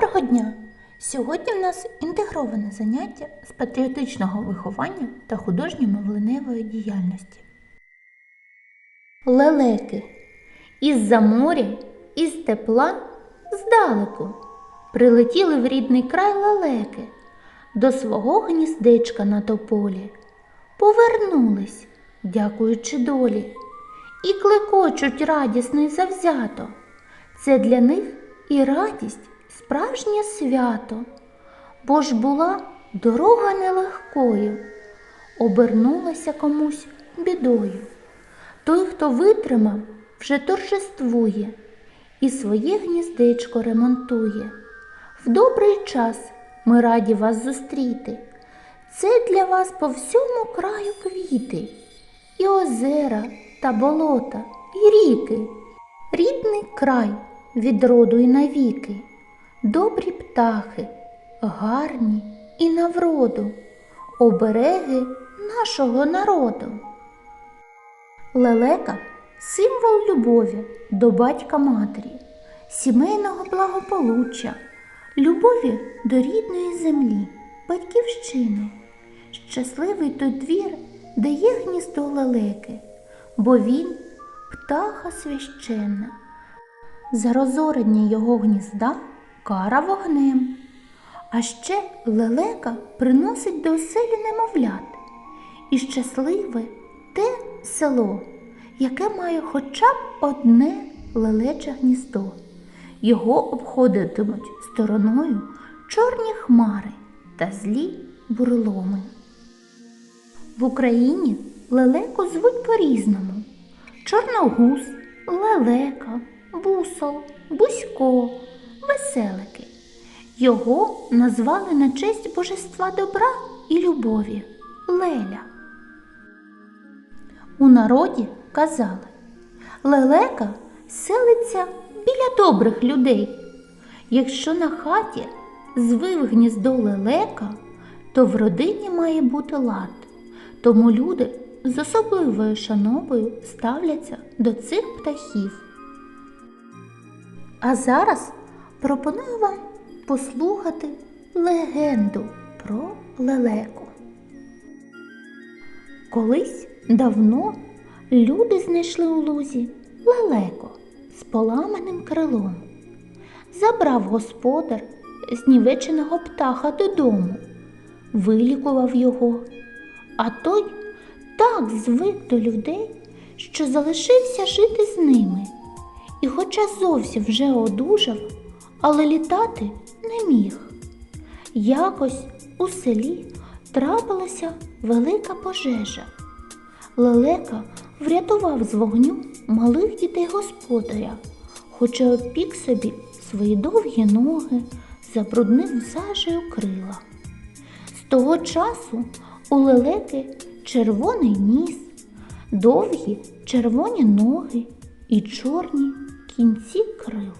Доброго дня! Сьогодні в нас інтегроване заняття з патріотичного виховання та художньо-мовленевої діяльності. Лелеки із-за моря, із тепла, здалеку прилетіли в рідний край лелеки до свого гніздечка на тополі. Повернулись, дякуючи долі, і клекочуть радісно й завзято. Це для них і радість, справжнє свято, бо ж була дорога нелегкою, обернулася комусь бідою. Той, хто витримав, вже торжествує і своє гніздечко ремонтує. В добрий час ми раді вас зустріти. Це для вас по всьому краю квіти, і озера та болота, і ріки. Рідний край від роду і навіки, добрі птахи, гарні і навроду, обереги нашого народу. Лелека символ любові до батька матері, сімейного благополуччя, любові до рідної землі, батьківщини. Щасливий той двір, де є гніздо лелеки, бо він птаха священна. За розорення його гнізда кара вогнем. А ще лелека приносить до оселі немовлят і щасливе те село, яке має хоча б одне лелече гніздо. Його обходитимуть стороною чорні хмари та злі бурломи. В Україні лелеку звуть по-різному: чорногуз, лелека, бусол, бусько, веселики. Його назвали на честь божества добра і любові Леля. У народі казали, лелека селиться біля добрих людей. Якщо на хаті звив гніздо лелека, то в родині має бути лад. Тому люди з особливою шановою ставляться до цих птахів. А зараз пропоную вам послухати легенду про лелеку. Колись давно люди знайшли у лузі лелеко з поламаним крилом. Забрав господар знівеченого птаха додому, вилікував його, а той так звик до людей, що залишився жити з ними. І, хоча зовсім вже одужав, але літати не міг. Якось у селі трапилася велика пожежа. Лелека врятував з вогню малих дітей господаря, хоча опік собі свої довгі ноги, забруднив сажею крила. З того часу у лелеки червоний ніс, довгі червоні ноги і чорні кінці крил.